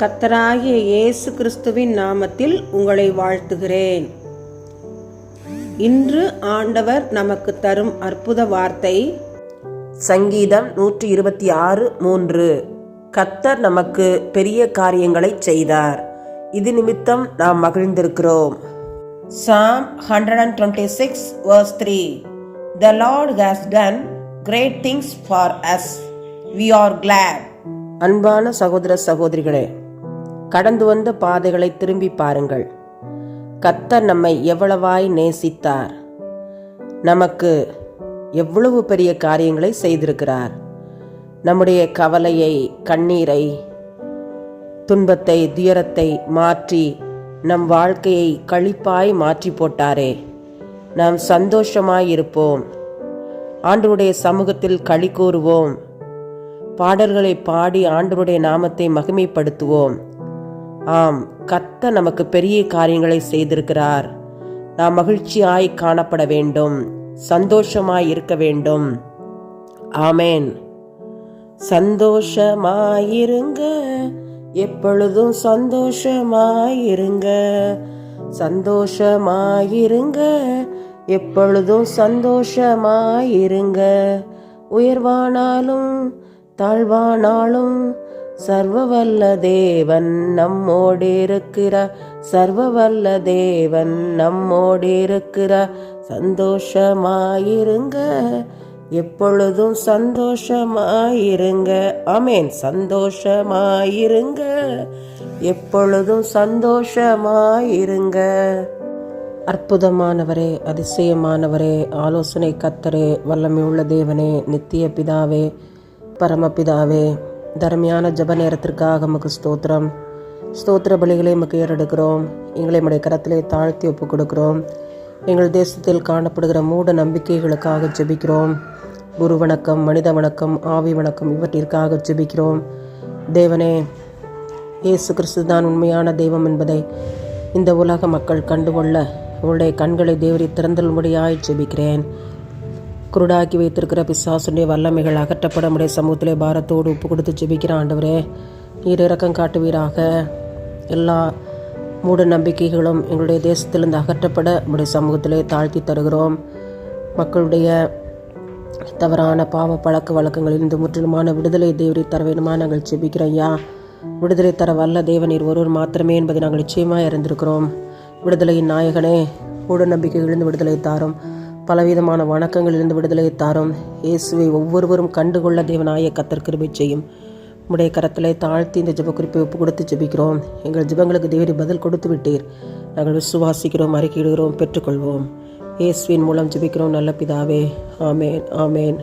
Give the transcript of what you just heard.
கத்தராகிய இயேசு கிறிஸ்துவின் நாமத்தில் உங்களை வாழ்த்துகிறேன். இன்று ஆண்டவர் நமக்கு தரும் அற்புத வார்த்தை சங்கீதம் நூற்றி இருபத்தி ஆறு மூன்று. கத்தர் நமக்கு பெரிய காரியங்களை செய்தார். இது நிமித்தம் நாம் மகிழ்ந்திருக்கிறோம். Psalm hundred and twenty six verse three. The Lord has done great things for us. We are glad. அன்பான சகோதர சகோதரிகளே கடந்து வந்த பாதைகளை திரும்பி பாருங்கள். கத்தர் நம்மை எவ்வளவாய் நேசித்தார். நமக்கு எவ்வளவு பெரிய காரியங்களை செய்திருக்கிறார். நம்முடைய கவலையை கண்ணீரை துன்பத்தை துயரத்தை மாற்றி நம் வாழ்க்கையை களிப்பாய் மாற்றி போட்டாரே. நாம் சந்தோஷமாய் இருப்போம். ஆண்டவருடைய சமூகத்தில் களி கூறுவோம். பாடல்களை பாடி ஆண்டவருடைய நாமத்தை மகிமைப்படுத்துவோம். ஆம் கத்த நமக்கு பெரிய காரியங்களை செய்திருக்கிறார். நாம் மகிழ்ச்சியாய் காணப்பட வேண்டும் சந்தோஷமாய் இருக்க வேண்டும். ஆமேன். சந்தோஷமாயிருங்க எப்பொழுதும் சந்தோஷமாயிருங்க. சந்தோஷமாயிருங்க எப்பொழுதும் சந்தோஷமாயிருங்க. உயர்வானாலும் தாழ்வானாலும் சர்வவல்ல தேவன் நம்மோடு இருக்கிறார் சர்வவல்ல தேவன் நம்மோடு இருக்கிறார் சந்தோஷமாயிருங்க. எப்பொழுதும் சந்தோஷமாயிருங்க. ஆமேன். சந்தோஷமாயிருங்க. எப்பொழுதும் சந்தோஷமாயிருங்க. அற்புதமானவரே அதிசயமானவரே ஆலோசனை கத்தரே வல்லமை உள்ள தேவனே நித்திய பிதாவே பரமபிதாவே தர்மையான ஜப நேரத்திற்காக நமக்கு ஸ்தோத்திரம். ஸ்தோத்திர பலிகளை நமக்கு ஏறெடுக்கிறோம். எங்களை நம்முடைய கரத்திலே தாழ்த்தி ஒப்பு கொடுக்கிறோம். எங்கள் தேசத்தில் காணப்படுகிற மூட நம்பிக்கைகளுக்காக ஜெபிக்கிறோம். குரு வணக்கம் மனித வணக்கம் ஆவி வணக்கம் இவற்றிற்காக ஜெபிக்கிறோம். தேவனே இயேசு கிறிஸ்து தான் உண்மையான தெய்வம் என்பதை இந்த உலக மக்கள் கண்டுகொள்ள உங்களுடைய கண்களை தேவரி திறந்தல்படியாய் ஜெபிக்கிறேன். குருடாக்கி வைத்திருக்கிற பிசாசுடைய வல்லமைகள் அகற்றப்பட முடிய சமூகத்திலே பாரத்தோடு உப்பு கொடுத்து ஜெபிக்கிற ஆண்டவரே நீர் இறக்கம் காட்டுவீராக. எல்லா மூட நம்பிக்கைகளும் எங்களுடைய தேசத்திலிருந்து அகற்றப்பட நம்முடைய சமூகத்திலே தாழ்த்தி தருகிறோம். மக்களுடைய தவறான பாவ பழக்க வழக்கங்களிலிருந்து முற்றிலுமான விடுதலை தேவரை தர வேணுமா நாங்கள் செபிக்கிறோம் ஐயா. விடுதலை தர வல்ல தேவனீர் ஒருவர் மாத்திரமே என்பதை நாங்கள் நிச்சயமாக இருந்திருக்கிறோம் விடுதலையின் நாயகனே மூட நம்பிக்கைகளிலிருந்து விடுதலை தாரும். பலவிதமான வணக்கங்களிலிருந்து விடுதலை தாரும். இயேசுவை ஒவ்வொருவரும் கண்டுகொள்ள தேவனாய கத்தர் கிருபை செய்யும். உடைய கரத்தில் தாழ்த்தி இந்த ஜெப குறிப்பை ஒப்பு கொடுத்து ஜெபிக்கிறோம். எங்கள் ஜெபங்களுக்கு தேவரி பதில் கொடுத்து விட்டீர். நாங்கள் விசுவாசிக்கிறோம் அறிக்கையிடுகிறோம் பெற்றுக்கொள்வோம். இயேசுவின் மூலம் ஜெபிக்கிறோம் நல்ல பிதாவே. ஆமேன் ஆமேன்.